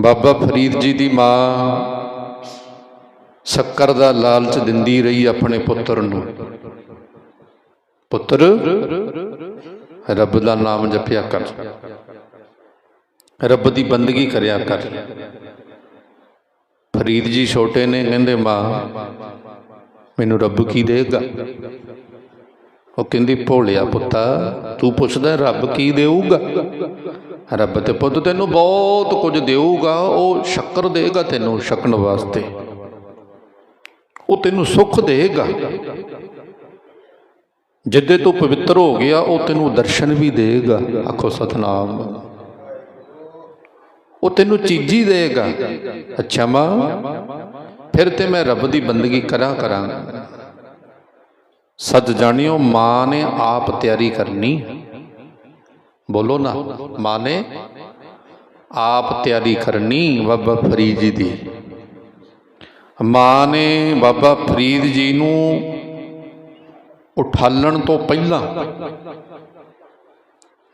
ਬਾਬਾ ਫਰੀਦ ਜੀ ਦੀ ਮਾਂ ਸ਼ੱਕਰ ਦਾ ਲਾਲਚ ਦਿੰਦੀ ਰਹੀ ਆਪਣੇ ਪੁੱਤਰ ਨੂੰ। ਪੁੱਤਰ, ਰੱਬ ਦਾ ਨਾਮ ਜਪਿਆ ਕਰ। ਰੱਬ ਦੀ ਬੰਦਗੀ ਕਰਿਆ ਕਰ। ਫਰੀਦ ਜੀ ਛੋਟੇ ਨੇ, ਕਹਿੰਦੇ, ਮਾਂ, ਮੈਨੂੰ ਰੱਬ ਕੀ ਦੇਗਾ ਉਹ ਕਹਿੰਦੀ, ਭੋਲਿਆ ਪੁੱਤਾ, ਤੂੰ ਪੁੱਛਦਾ ਰੱਬ ਕੀ ਦੇਊਗਾ? ਰੱਬ ਤੇ ਪੁੱਤ ਤੈਨੂੰ ਬਹੁਤ ਕੁਝ ਦੇਊਗਾ, ਉਹ ਸ਼ੱਕਰ ਦੇਗਾ ਤੈਨੂੰ ਸ਼ਕਣ ਵਾਸਤੇ। ਉਹ ਤੈਨੂੰ ਸੁੱਖ ਦੇਗਾ। ਜਿੱਦੇ ਤੂੰ ਪਵਿੱਤਰ ਹੋ ਗਿਆ, ਉਹ ਤੈਨੂੰ ਦਰਸ਼ਨ ਵੀ ਦੇਗਾ, ਆਖੋ ਸਤਨਾਮ। ਉਹ ਤੈਨੂੰ ਚੀਜ਼ੀ ਦੇਗਾ। ਅੱਛਾ ਮਾਂ, ਫਿਰ ਤੇ ਮੈਂ ਰੱਬ ਦੀ ਬੰਦਗੀ ਕਰਾਂ ਕਰਾਂਗਾ ਸੱਚ ਜਾਣਿਓ, ਮਾਂ ਨੇ ਆਪ ਤਿਆਰੀ ਕਰਨੀ। ਬੋਲੋ ਨਾ ਮਾਂ ਨੇ ਆਪ ਤਿਆਰੀ ਕਰਨੀ ਬਾਬਾ ਫਰੀਦ ਜੀ ਦੀ। ਮਾਂ ਨੇ ਬਾਬਾ ਫਰੀਦ ਜੀ ਨੂੰ ਉਠਾਲਣ ਤੋਂ ਪਹਿਲਾਂ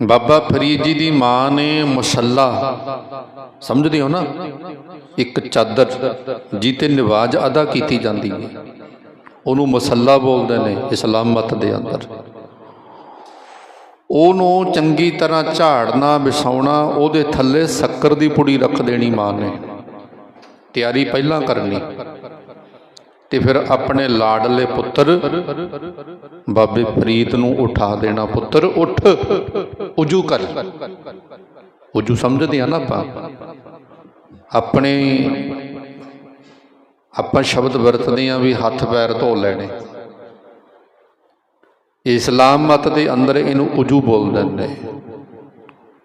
ਬਾਬਾ ਫਰੀਦ ਜੀ ਦੀ ਮਾਂ ਨੇ ਮੁਸੱਲਾ, ਸਮਝਦੇ ਹੋ ਨਾ? ਇੱਕ ਚਾਦਰ ਜੀ ਨਿਵਾਜ ਅਦਾ ਕੀਤੀ ਜਾਂਦੀ ਹੈ। ਉਹਨੂੰ ਮੁਸੱਲਾ ਬੋਲਦੇ ਨੇ ਇਸਲਾਮਤ ਦੇ ਅੰਦਰ। ਉਹਨੂੰ ਚੰਗੀ ਤਰ੍ਹਾਂ ਝਾੜਨਾ, ਵਿਛਾਉਣਾ, ਉਹਦੇ ਥੱਲੇ ਸ਼ੱਕਰ ਦੀ ਪੁੜੀ ਰੱਖ ਦੇਣੀ ਮਾਂ ਨੇ। ਤਿਆਰੀ ਪਹਿਲਾਂ ਕਰਨੀ। ਤੇ ਫਿਰ ਆਪਣੇ ਲਾਡਲੇ ਪੁੱਤਰ, ਬਾਬੇ ਫਰੀਦ ਨੂੰ ਉਠਾ ਦੇਣਾ ਪੁੱਤਰ, ਉੱਠ, ਉਜੂ ਕਰ। ਉਜੂ ਸਮਝਦੇ ਆ ਨਾ ਆਪਾਂ। ਆਪਣੇ, ਆਪਾਂ ਸ਼ਬਦ ਵਰਤਦੇ ਆ ਵੀ ਹੱਥ ਪੈਰ ਧੋ ਲੈਣੇ। ਇਸਲਾਮ ਮਤ ਦੇ ਅੰਦਰ ਇਹਨੂੰ ਉਜੂ ਬੋਲਦੇ ਨੇ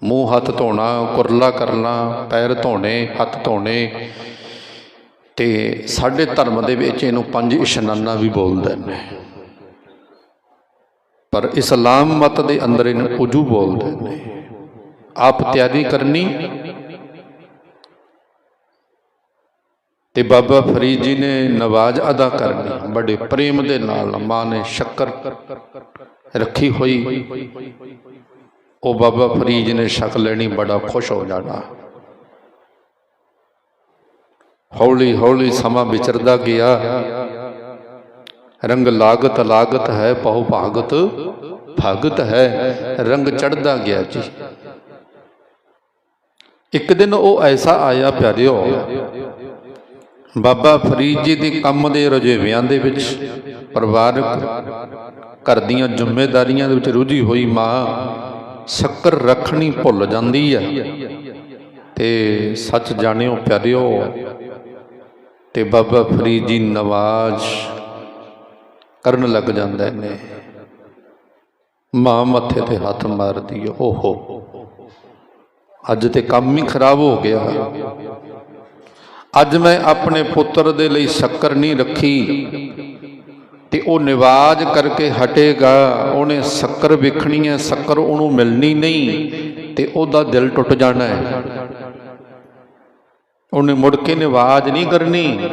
ਮੂੰਹ ਹੱਥ ਧੋਣਾ, ਕੁਰਲਾ ਕਰਨਾ, ਪੈਰ ਧੋਣੇ, ਹੱਥ ਧੋਣੇ। ਤੇ ਸਾਡੇ ਧਰਮ ਦੇ ਵਿੱਚ ਇਹਨੂੰ ਪੰਜ ਇਸ਼ਨਾਨਾ ਵੀ ਬੋਲਦੇ ਨੇ ਪਰ ਇਸਲਾਮ ਮਤ ਦੇ ਅੰਦਰ ਇਹਨੂੰ ਉਜੂ ਬੋਲਦੇ ਨੇ ਆਪ ਤਿਆਰੀ ਕਰਨੀ ਤੇ ਬਾਬਾ ਫਰੀਦ ਜੀ ਨੇ ਨਵਾਜ਼ ਅਦਾ ਕਰਨੀ ਬੜੇ ਪ੍ਰੇਮ ਦੇ ਨਾਲ ਮਾਂ ਨੇ ਸ਼ੱਕਰ ਰੱਖੀ ਹੋਈ। ਉਹ ਬਾਬਾ ਫਰੀਦ ਜੀ ਨੇ ਸ਼ੱਕ ਲੈਣੀ, ਬੜਾ ਖੁਸ਼ ਹੋ ਜਾਣਾ। ਹੌਲੀ ਹੌਲੀ ਸਮਾਂ ਵਿਚਰਦਾ ਗਿਆ। ਰੰਗ ਲਾਗਤ ਲਾਗਤ ਹੈ, ਬਹੁ ਭਾਗਤ ਭਾਗਤ ਹੈ, ਰੰਗ ਚੜਦਾ ਗਿਆ ਜੀ। ਇੱਕ ਦਿਨ ਉਹ ਐਸਾ ਆਇਆ, ਪਿਆਰਿਓ ਬਾਬਾ ਫਰੀਦ ਜੀ ਦੇ ਕੰਮ ਦੇ ਰੁਝੇਵਿਆਂ ਦੇ ਵਿੱਚ ਪਰਿਵਾਰਕ ਘਰ ਦੀਆਂ ਜ਼ਿੰਮੇਵਾਰੀਆਂ ਦੇ ਵਿੱਚ ਰੁਝੀ ਹੋਈ ਮਾਂ ਸ਼ੱਕਰ ਰੱਖਣੀ ਭੁੱਲ ਜਾਂਦੀ ਹੈ ਤੇ ਸੱਚ ਜਾਣਿਓ ਪਿਆਰਿਓ, ਤੇ ਬਾਬਾ ਫਰੀਦ ਜੀ ਨਵਾਜ਼ ਕਰਨ ਲੱਗ ਜਾਂਦਾ ਨੇ। ਮਾਂ ਮੱਥੇ ਤੇ ਹੱਥ ਮਾਰਦੀ ਹੈ ਓਹੋ। ਅੱਜ ਤੇ ਕੰਮ ਹੀ ਖਰਾਬ ਹੋ ਗਿਆ। ਅੱਜ ਮੈਂ ਆਪਣੇ ਪੁੱਤਰ ਦੇ ਲਈ ਸ਼ੱਕਰ ਨਹੀਂ ਰੱਖੀ ਤੇ ਉਹ ਨਿਵਾਜ ਕਰਕੇ ਹਟੇਗਾ, ਉਹਨੇ ਸ਼ੱਕਰ ਵੇਖਣੀ ਹੈ, ਸ਼ੱਕਰ ਉਹਨੂੰ ਮਿਲਣੀ ਨਹੀਂ ਤੇ ਉਹਦਾ ਦਿਲ ਟੁੱਟ ਜਾਣਾ ਹੈ। ਉਹਨੇ ਮੁੜ ਕੇ ਨਿਵਾਜ ਨਹੀਂ ਕਰਨੀ।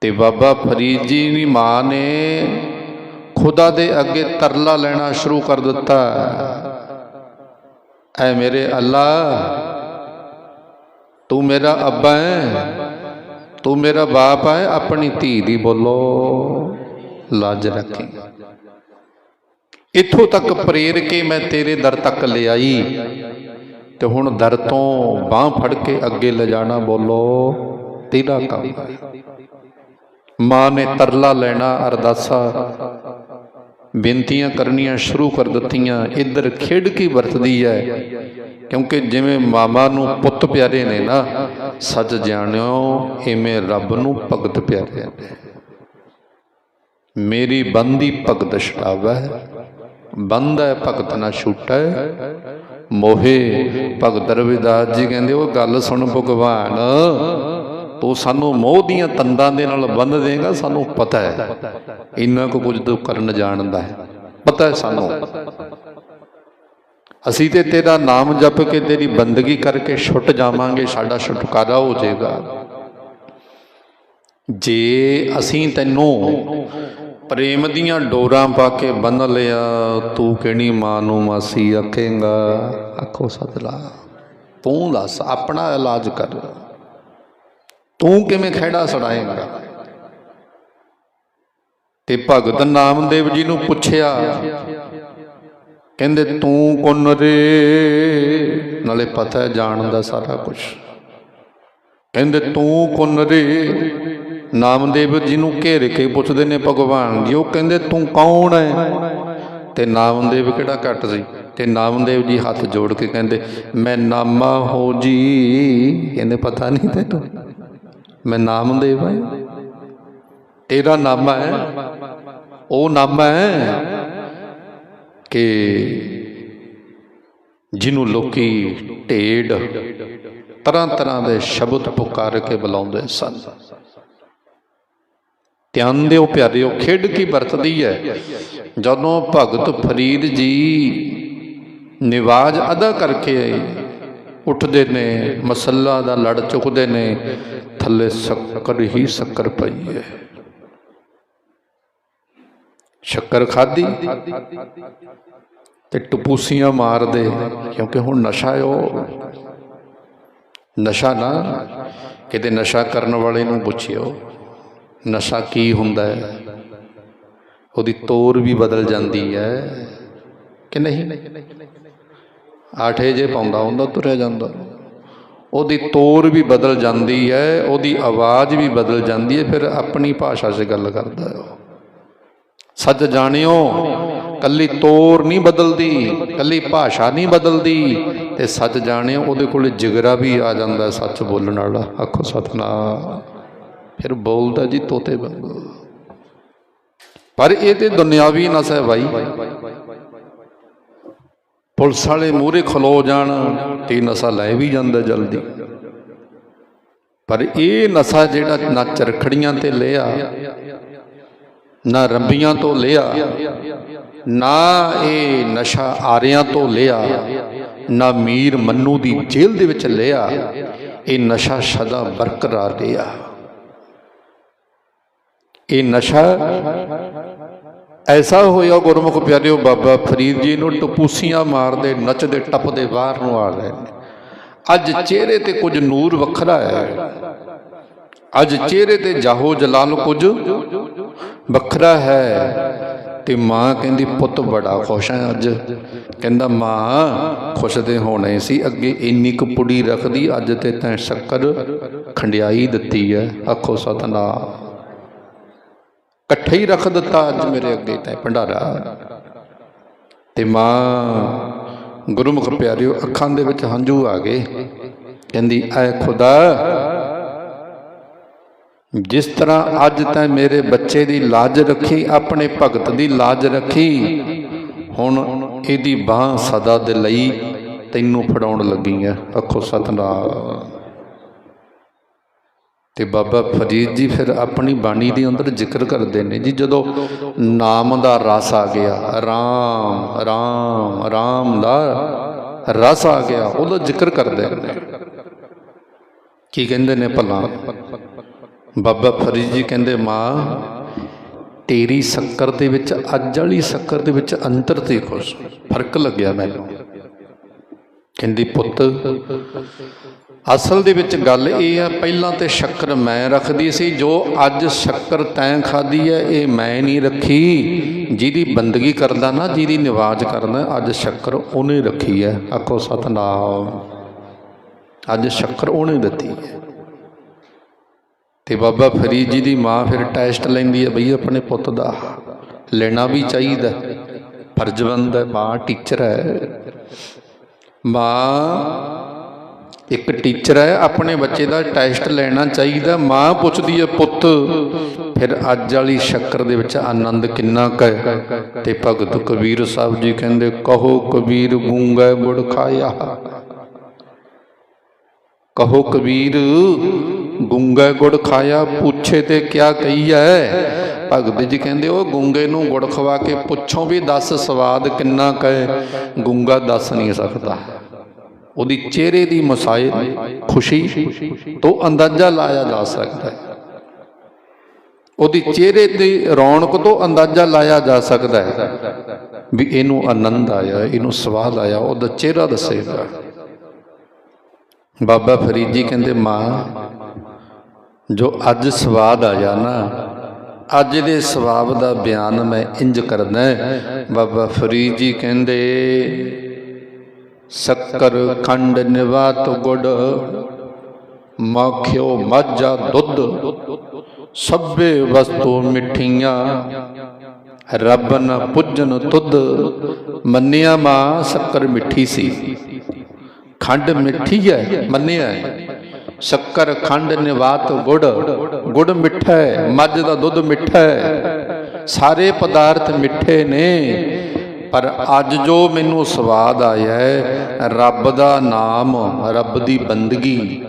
ਤੇ ਬਾਬਾ ਫਰੀਦ ਜੀ ਦੀ ਮਾਂ ਨੇ ਖੁਦਾ ਦੇ ਅੱਗੇ ਤਰਲਾ ਲੈਣਾ ਸ਼ੁਰੂ ਕਰ ਦਿੱਤਾ। ਐ ਮੇਰੇ ਅੱਲਾ ਤੂੰ ਮੇਰਾ ਅੱਬਾ ਹੈ, ਤੂੰ ਮੇਰਾ ਬਾਪ ਹੈ, ਆਪਣੀ ਧੀ ਦੀ ਬੋਲੋ। ਲਾਜ ਰੱਖੀ। ਇੱਥੋਂ ਤੱਕ ਪ੍ਰੇਰ ਕੇ ਮੈਂ ਤੇਰੇ ਦਰ ਤੱਕ ਲਿਆਈ। ਤੇ ਹੁਣ ਦਰ ਤੋਂ ਬਾਹ ਫੜ ਕੇ ਅੱਗੇ ਲਿਜਾਣਾ ਬੋਲੋ। ਤੇਰਾ ਕੰਮ। ਮਾਂ ਨੇ ਤਰਲਾ ਲੈਣਾ, ਅਰਦਾਸਾ। ਬੇਨਤੀਆਂ ਕਰਨੀਆਂ ਸ਼ੁਰੂ ਕਰ ਦਿੱਤੀਆਂ। ਇੱਧਰ ਖੇਡ ਕੀ ਵਰਤਦੀ ਹੈ ਕਿਉਂਕਿ ਜਿਵੇਂ ਮਾਮਾ ਨੂੰ ਪੁੱਤ ਪਿਆਰੇ ਨੇ ਨਾ, ਸੱਚ ਜਾਣਿਓ, ਇਵੇਂ ਰੱਬ ਨੂੰ ਭਗਤ ਪਿਆਰੇ ਨੇ। ਮੇਰੀ ਬੰਦੀ ਭਗਤ ਛਡਾਵੈ, ਬੰਦ ਹੈ ਭਗਤ ਨਾ ਛੁਟੈ, ਮੋਹੇ ਭਗਤ ਰਵਿਦਾਸ ਜੀ ਕਹਿੰਦੇ, ਉਹ ਗੱਲ ਸੁਣ ਭਗਵਾਨ, ਤੂੰ ਸਾਨੂੰ ਮੋਹ ਦੀਆਂ ਤੰਦਾਂ ਦੇ ਨਾਲ ਬੰਨ ਦੇਗਾ, ਸਾਨੂੰ ਪਤਾ ਹੈ, ਇੰਨਾ ਕੁ ਕੁਝ ਤੂੰ ਕਰਨ ਜਾਣਦਾ ਹੈ, ਪਤਾ ਹੈ ਸਾਨੂੰ। ਅਸੀਂ ਤੇ ਤੇਰਾ ਨਾਮ ਜਪ ਕੇ ਤੇਰੀ ਬੰਦਗੀ ਕਰਕੇ ਛੁੱਟ ਜਾਵਾਂਗੇ, ਸਾਡਾ ਛੁਟਕਾਰਾ ਹੋ ਜਾਏਗਾ। ਜੇ ਅਸੀਂ ਤੈਨੂੰ ਪ੍ਰੇਮ ਦੀਆਂ ਡੋਰਾਂ ਪਾ ਕੇ ਬੰਨ ਲਿਆ, ਤੂੰ ਕਿਹੜੀ ਮਾਂ ਨੂੰ ਮਾਸੀ ਆਖੇਂਗਾ? ਆਖੋ ਸਤਲਾ ਤੂੰ ਦੱਸ, ਆਪਣਾ ਇਲਾਜ ਕਰ। ਤੂੰ ਕਿਵੇਂ ਖਹਿੜਾ ਛੜਾਏਂਗਾ ਤੇ ਭਗਤ ਨਾਮਦੇਵ ਜੀ ਨੂੰ ਪੁੱਛਿਆ ਕਹਿੰਦੇ ਤੂੰ ਕੁਨ ਰੇ? ਨਾਲੇ ਪਤਾ ਹੈ ਜਾਣਦਾ ਸਾਰਾ ਕੁਝ ਕਹਿੰਦੇ ਤੂੰ ਕੁਨ ਰੇ? ਨਾਮਦੇਵ ਜੀ ਨੂੰ ਘੇਰ ਕੇ ਪੁੱਛਦੇ ਨੇ ਭਗਵਾਨ ਜੀ, ਉਹ ਕਹਿੰਦੇ ਤੂੰ ਕੌਣ ਹੈ? ਤੇ ਨਾਮਦੇਵ ਕਿਹੜਾ ਘੱਟ ਸੀ? ਤੇ ਨਾਮਦੇਵ ਜੀ ਹੱਥ ਜੋੜ ਕੇ ਕਹਿੰਦੇ, ਮੈਂ ਨਾਮਾ ਹੋ ਜੀ। ਕਹਿੰਦੇ, ਪਤਾ ਨਹੀਂ ਤੈਨੂੰ? ਮੈਂ ਨਾਮਦੇਵ ਹਾਂ। ਤੇਰਾ ਨਾਮਾ ਹੈ। ਉਹ ਨਾਮਾ ਹੈ। ਕਿ ਜਿਹਨੂੰ ਲੋਕੀ ਢੇਡ ਤਰ੍ਹਾਂ ਤਰ੍ਹਾਂ ਦੇ ਸ਼ਬਦ ਪੁਕਾਰ ਕੇ ਬੁਲਾਉਂਦੇ ਸਨ। ਧਿਆਨ ਦਿਓ ਪਿਆਰਿਓ, ਖੇਡ ਕੀ ਵਰਤਦੀ ਹੈ? ਜਦੋਂ ਭਗਤ ਫਰੀਦ ਜੀ ਨਿਵਾਜ ਅਦਾ ਕਰਕੇ ਉੱਠਦੇ ਨੇ, ਮਸੱਲਾ ਦਾ ਲੜ ਚੁੱਕਦੇ ਨੇ, ਥੱਲੇ ਸ਼ੱਕਰ ਹੀ ਸ਼ੱਕਰ ਪਈ ਹੈ। ਸ਼ੱਕਰ ਖਾਧੀ ਤੇ ਟਪੂਸੀਆਂ ਮਾਰਦੇ, ਕਿਉਂਕਿ ਹੁਣ ਨਸ਼ਾ ਉਹ। ਨਸ਼ਾ ਨਾ, ਕਿਤੇ ਨਸ਼ਾ ਕਰਨ ਵਾਲੇ ਨੂੰ ਪੁੱਛਿਓ, ਨਸ਼ਾ ਕੀ ਹੁੰਦਾ ਹੈ? ਉਹਦੀ ਤੋਰ ਵੀ ਬਦਲ ਜਾਂਦੀ ਹੈ ਕਿ ਨਹੀਂ? ਆਠੇ ਜੇ ਪਾਉਂਦਾ ਹੁੰਦਾ ਤੁਰਿਆ ਜਾਂਦਾ। ਉਹਦੀ ਤੋਰ ਵੀ ਬਦਲ ਜਾਂਦੀ ਹੈ, ਉਹਦੀ ਆਵਾਜ਼ ਵੀ ਬਦਲ ਜਾਂਦੀ ਹੈ, ਫਿਰ ਆਪਣੀ ਭਾਸ਼ਾ 'ਚ ਗੱਲ ਕਰਦਾ ਹੈ ਉਹ। ਸੱਚ ਜਾਣਿਓ, ਕੱਲੀ ਤੋਰ ਨਹੀਂ ਬਦਲਦੀ, ਕੱਲੀ ਭਾਸ਼ਾ ਨਹੀਂ ਬਦਲਦੀ, ਤੇ ਸੱਚ ਜਾਣਿਓ, ਉਹਦੇ ਕੋਲ ਜਿਗਰਾ ਵੀ ਆ ਜਾਂਦਾ ਸੱਚ ਬੋਲਣ ਵਾਲਾ। ਆਖੋ ਸਤਨਾਮ। ਫਿਰ ਬੋਲਦਾ ਜੀ ਤੋਤੇ ਵਾਂਗੂ। ਪਰ ਇਹ ਤੇ ਦੁਨਿਆਵੀ ਨਸ ਹੈ ਭਾਈ ਪੁਲਿਸ ਵਾਲੇ ਮੂਹਰੇ ਖਲੋ ਜਾਣ, ਤੇ ਨਸ਼ਾ ਲੈ ਵੀ ਜਾਂਦਾ ਜਲਦੀ। ਪਰ ਇਹ ਨਸ਼ਾ ਜਿਹੜਾ ਨਾ ਚਰਖੜੀਆਂ ਤੇ ਲਿਆ ਨਾ ਰੰਬੀਆਂ ਤੋਂ ਲਿਆ, ਨਾ ਇਹ ਨਸ਼ਾ ਆਰਿਆਂ ਤੋਂ ਲਿਆ, ਨਾ ਮੀਰ ਮੰਨੂ ਦੀ ਜੇਲ੍ਹ ਦੇ ਵਿੱਚ ਲਿਆ, ਇਹ ਨਸ਼ਾ ਸਦਾ ਬਰਕਰਾਰ ਰਿਹਾ। ਇਹ ਨਸ਼ਾ ਐਸਾ ਹੋਇਆ, ਗੁਰਮੁਖ ਪਿਆਰਿਓ, ਬਾਬਾ ਫਰੀਦ ਜੀ ਨੂੰ ਟਪੂਸੀਆਂ ਮਾਰਦੇ, ਨੱਚਦੇ, ਟੱਪਦੇ ਬਾਹਰ ਨੂੰ ਆ ਰਹੇ ਨੇ। ਅੱਜ ਚਿਹਰੇ ਤੇ ਕੁਝ ਨੂਰ ਵੱਖਰਾ ਹੈ। ਅੱਜ ਚਿਹਰੇ ਤੇ ਜਾਹੋ ਜਲਾਲ ਕੁਝ ਵੱਖਰਾ ਹੈ ਤੇ ਮਾਂ ਕਹਿੰਦੀ, ਪੁੱਤ ਬੜਾ ਖੁਸ਼ ਹੈ ਅੱਜ। ਕਹਿੰਦਾ, ਮਾਂ, ਖੁਸ਼ ਤੇ ਹੋਣੇ ਸੀ, ਅੱਗੇ ਇੰਨੀ ਕੁ ਪੁੜੀ ਰੱਖਦੀ, ਅੱਜ ਤੇ ਤੈਂ ਸ਼ੱਕਰ ਖੰਡਿਆਈ ਦਿੱਤੀ ਹੈ। ਆਖੋ, ਸਤਨਾਮ, ਇਕੱਠੇ ਹੀ ਰੱਖ ਦਿੱਤਾ ਅੱਜ ਮੇਰੇ ਅੱਗੇ ਤੈਂ ਭੰਡਾਰਾ। ਤੇ ਮਾਂ ਗੁਰਮੁਖ ਪਿਆਰਿਓ, ਅੱਖਾਂ ਦੇ ਵਿੱਚ ਹੰਝੂ ਆ ਗਏ। ਕਹਿੰਦੀ ਐ ਖੁਦਾ ਜਿਸ ਤਰ੍ਹਾਂ ਅੱਜ ਤੈਂ ਮੇਰੇ ਬੱਚੇ ਦੀ ਲਾਜ ਰੱਖੀ, ਆਪਣੇ ਭਗਤ ਦੀ ਲਾਜ ਰੱਖੀ, ਹੁਣ ਇਹਦੀ ਬਾਹ ਸਦਾ ਦੇ ਲਈ ਤੈਨੂੰ ਫੜਾਉਣ ਲੱਗੀ ਐ ਅੱਖੋ ਸਤਨਾਮ। ਤੇ ਬਾਬਾ ਫਰੀਦ ਜੀ ਫਿਰ ਆਪਣੀ ਬਾਣੀ ਦੇ ਅੰਦਰ ਜ਼ਿਕਰ ਕਰਦੇ ਨੇ ਜੀ, ਜਦੋਂ ਨਾਮ ਦਾ ਰਸ ਆ ਗਿਆ, ਰਾਮ ਰਾਮ ਰਾਮ ਦਾ ਰਸ ਆ ਗਿਆ, ਉਹਦਾ ਜ਼ਿਕਰ ਕਰਦੇ ਨੇ। ਕੀ ਕਹਿੰਦੇ ਨੇ ਭਲਾ? ਬਾਬਾ ਫਰੀਦ ਜੀ ਕਹਿੰਦੇ, ਮਾਂ, ਤੇਰੀ ਸ਼ੱਕਰ ਦੇ ਵਿੱਚ, ਅੱਜ ਵਾਲੀ ਸ਼ੱਕਰ ਦੇ ਵਿੱਚ ਅੰਤਰ ਤੇ ਕੁਛ ਫ਼ਰਕ ਲੱਗਿਆ ਮੈਨੂੰ। ਕਹਿੰਦੀ, ਪੁੱਤ, ਅਸਲ ਦੇ ਵਿੱਚ ਗੱਲ ਇਹ ਆ, ਪਹਿਲਾਂ ਤੇ ਸ਼ੱਕਰ ਮੈਂ ਰੱਖਦੀ ਸੀ, ਜੋ ਅੱਜ ਸ਼ੱਕਰ ਤੈਂ ਖਾਦੀ ਹੈ ਇਹ ਮੈਂ ਨਹੀਂ ਰੱਖੀ। ਜਿਹਦੀ ਬੰਦਗੀ ਕਰਦਾ ਨਾ, ਜਿਹਦੀ ਨਿਵਾਜ ਕਰਦਾ, ਅੱਜ ਸ਼ੱਕਰ ਉਹਨੇ ਰੱਖੀ ਹੈ ਆਖੋ, ਸਤਨਾਮ, ਅੱਜ ਸ਼ੱਕਰ ਉਹਨੇ ਦਿੱਤੀ ਹੈ ਤੇ ਬਾਬਾ ਫਰੀਦ ਜੀ ਦੀ ਮਾਂ ਫਿਰ ਟੈਸਟ ਲੈਂਦੀ ਹੈ ਬਈ ਆਪਣੇ ਪੁੱਤ ਦਾ। ਲੈਣਾ ਵੀ ਚਾਹੀਦਾ। ਫਰਜ਼ਬੰਦ ਹੈ, ਮਾਂ ਟੀਚਰ ਹੈ। ਮਾਂ ਇੱਕ ਟੀਚਰ ਹੈ, ਆਪਣੇ ਬੱਚੇ ਦਾ ਟੈਸਟ ਲੈਣਾ ਚਾਹੀਦਾ। ਮਾਂ ਪੁੱਛਦੀ ਹੈ, ਪੁੱਤ, ਫਿਰ ਅੱਜ ਵਾਲੀ ਸ਼ੱਕਰ ਦੇ ਵਿੱਚ ਆਨੰਦ ਕਿੰਨਾ ਕ ਹੈ? ਤੇ ਭਗਤ ਕਬੀਰ ਸਾਹਿਬ ਜੀ ਕਹਿੰਦੇ, ਕਹੋ ਕਬੀਰ, ਗੂੰਗਾ ਗੁੜ ਖਾਇਆ। ਕਹੋ ਕਬੀਰ ਗੁੰਗਾ ਗੁੜ ਖਾਇਆ, ਪੁੱਛੇ ਤੇ ਕਿਆ ਕਹੀਐ ਭਗਤ ਜੀ ਕਹਿੰਦੇ, ਉਹ ਗੁੰਗੇ ਨੂੰ ਗੁੜ ਖਵਾ ਕੇ ਪੁੱਛੋ ਵੀ ਦੱਸ ਸਵਾਦ ਕਿੰਨਾ ਕਹੇ ਗੁੰਗਾ ਦੱਸ ਨਹੀਂ ਸਕਦਾ। ਉਹਦੀ ਚਿਹਰੇ ਦੀ ਮਸਾਇ ਖੁਸ਼ੀ ਤੋਂ ਅੰਦਾਜ਼ਾ ਲਾਇਆ ਜਾ ਸਕਦਾ ਹੈ। ਉਹਦੀ ਚਿਹਰੇ ਦੀ ਰੌਣਕ ਤੋਂ ਅੰਦਾਜ਼ਾ ਲਾਇਆ ਜਾ ਸਕਦਾ ਹੈ ਵੀ ਇਹਨੂੰ ਆਨੰਦ ਆਇਆ, ਇਹਨੂੰ ਸਵਾਦ ਆਇਆ, ਉਹਦਾ ਚਿਹਰਾ ਦੱਸੇਗਾ। ਬਾਬਾ ਫਰੀਦ ਜੀ ਕਹਿੰਦੇ, ਮਾਂ ਜੋ ਅੱਜ ਸਵਾਦ ਆਇਆ ਨਾ, ਅੱਜ ਦੇ ਸਵਾਬ ਦਾ ਬਿਆਨ ਮੈਂ ਇੰਜ ਕਰਦਾ ਬਾਬਾ ਫਰੀਦ ਜੀ ਕਹਿੰਦੇ, ਸ਼ੱਕਰ ਖੰਡ ਨਿਵਾਤ ਗੁੜ, ਮੱਖਿਓ ਮੱਝਾ ਦੁੱਧ, ਸਭੇ ਵਸਤੂ ਮਿੱਠੀਆਂ, ਰੱਬ ਨ ਪੁੱਜਨ ਤੁਧ, ਮੰਨਿਆ ਮਾਂ ਸ਼ੱਕਰ ਮਿੱਠੀ ਸੀ ਖੰਡ ਮਿੱਠੀ ਹੈ, ਮੰਨਿਆ ਹੈ। ਸ਼ੱਕਰ ਖੰਡ ਨਿਵਾਤ ਗੁੜ ਗੁੜ ਮਿੱਠਾ ਹੈ ਮੱਝ ਦਾ ਦੁੱਧ ਮਿੱਠਾ ਹੈ ਸਾਰੇ ਪਦਾਰਥ ਮਿੱਠੇ ਨੇ। ਪਰ ਅੱਜ ਜੋ ਮੈਨੂੰ ਸਵਾਦ ਆਇਆ ਹੈ, ਰੱਬ ਦਾ ਨਾਮ, ਰੱਬ ਦੀ ਬੰਦਗੀ।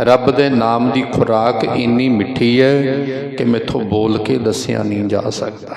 ਰੱਬ ਦੇ ਨਾਮ ਦੀ ਖੁਰਾਕ ਇੰਨੀ ਮਿੱਠੀ ਹੈ ਕਿ ਮੈਥੋਂ ਬੋਲ ਕੇ ਦੱਸਿਆ ਨਹੀਂ ਜਾ ਸਕਦਾ।